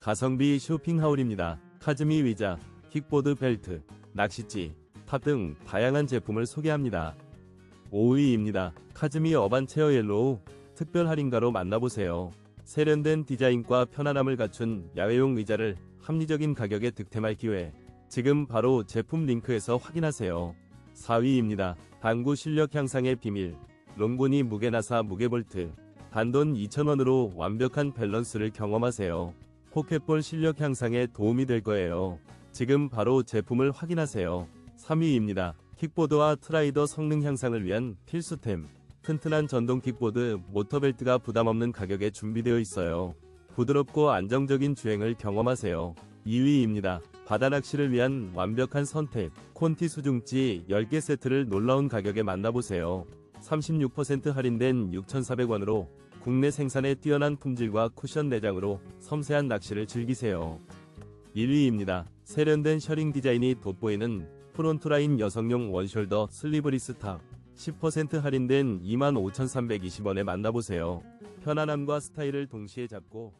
가성비 쇼핑하울입니다. 카즈미 의자, 킥보드 벨트, 낚싯지, 탑등 다양한 제품을 소개합니다. 5위입니다. 카즈미 어반 체어 옐로우 특별 할인가로 만나보세요. 세련된 디자인과 편안함을 갖춘 야외용 의자를 합리적인 가격에 득템할 기회. 지금 바로 제품 링크에서 확인하세요. 4위입니다. 당구 실력 향상의 비밀. 롱보니 무게나사 무게볼트. 단돈 2,000원으로 완벽한 밸런스를 경험하세요. 포켓볼 실력 향상에 도움이 될 거예요. 지금 바로 제품을 확인하세요. 3위입니다. 킥보드와 트라이더 성능 향상을 위한 필수템. 튼튼한 전동 킥보드 모터벨트가 부담없는 가격에 준비되어 있어요. 부드럽고 안정적인 주행을 경험하세요. 2위입니다. 바다 낚시를 위한 완벽한 선택. 콘티 수중지 10개 세트를 놀라운 가격에 만나보세요. 36% 할인된 6,400원으로 국내 생산의 뛰어난 품질과 쿠션 내장으로 섬세한 낚시를 즐기세요. 1위입니다. 세련된 셔링 디자인이 돋보이는 프론트라인 여성용 원숄더 슬리브리스 탑. 10% 할인된 25,320원에 만나보세요. 편안함과 스타일을 동시에 잡고